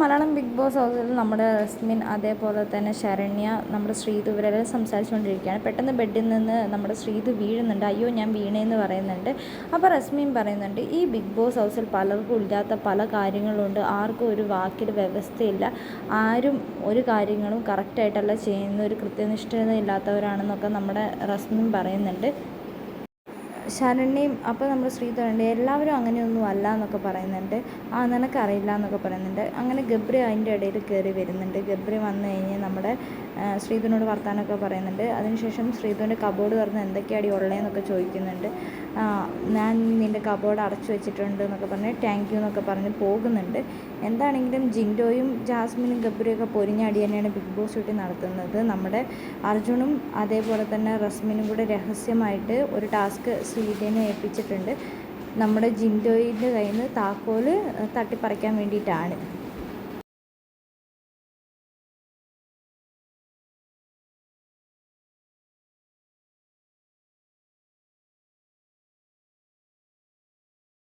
Malayalam big boss ഹൗസിൽ നമ്മുടെ റസ്മിൻ അതേപോലെ തന്നെ ശരണ്യ നമ്മുടെ ശ്രീതു ഇവരെല്ലാം സംസാരിച്ചുകൊണ്ടിരിക്കുകയാണ്. പെട്ടെന്ന് ബെഡിൽ നിന്ന് നമ്മുടെ ശ്രീതു വീഴുന്നുണ്ട്. അയ്യോ ഞാൻ വീണേന്ന് പറയുന്നുണ്ട്. അപ്പോൾ റസ്മിൻ പറയുന്നുണ്ട് ഈ ബിഗ് ബോസ് ഹൗസിൽ പലർക്കും ഇല്ലാത്ത പല കാര്യങ്ങളുണ്ട്. ആർക്കും ഒരു വാക്കിൽ വ്യവസ്ഥയില്ല. ആരും ഒരു കാര്യങ്ങളും കറക്റ്റായിട്ടല്ല ചെയ്യുന്ന ഒരു കൃത്യനിഷ്ഠത ഇല്ലാത്തവരാണെന്നൊക്കെ നമ്മുടെ റസ്മിൻ പറയുന്നുണ്ട്. ശരണ്യയും അപ്പോൾ നമ്മൾ ശ്രീധരന്റെ എല്ലാവരും അങ്ങനെയൊന്നും അല്ല എന്നൊക്കെ പറയുന്നുണ്ട്. ആ നിനക്കറിയില്ല എന്നൊക്കെ പറയുന്നുണ്ട്. അങ്ങനെ ഗബ്രി അതിന്റെ ഇടയിൽ കയറി വരുന്നുണ്ട്. ഗബ്രി വന്നു കഴിഞ്ഞ് നമ്മുടെ ശ്രീധുവിനോട് വർത്താനമൊക്കെ പറയുന്നുണ്ട്. അതിനുശേഷം ശ്രീധുവിന്റെ കബോർഡ് തുറന്ന് എന്തൊക്കെയാണ് ഉള്ളതെന്നൊക്കെ ചോദിക്കുന്നുണ്ട്. ഞാൻ നിന്റെ കബോർഡ് അടച്ചു വെച്ചിട്ടുണ്ട് എന്നൊക്കെ പറഞ്ഞ് താങ്ക് യു എന്നൊക്കെ പറഞ്ഞ് പോകുന്നുണ്ട്. എന്താണെങ്കിലും ജിൻഡോയും ജാസ്മിനും ഗബ്രിയൊക്കെ പൊരിഞ്ഞാടി തന്നെയാണ് ബിഗ് ബോസ് ഷൂട്ടിൽ നടത്തുന്നത്. നമ്മുടെ അർജുനും അതേപോലെ തന്നെ റസ്മിനും കൂടെ രഹസ്യമായിട്ട് ഒരു ടാസ്ക് ശ്രീധനെ ഏൽപ്പിച്ചിട്ടുണ്ട്. നമ്മുടെ ജിൻഡോയിന്റെ കയ്യിൽ നിന്ന് താക്കോൽ തട്ടിപ്പറിക്കാൻ വേണ്ടിയിട്ടാണ്.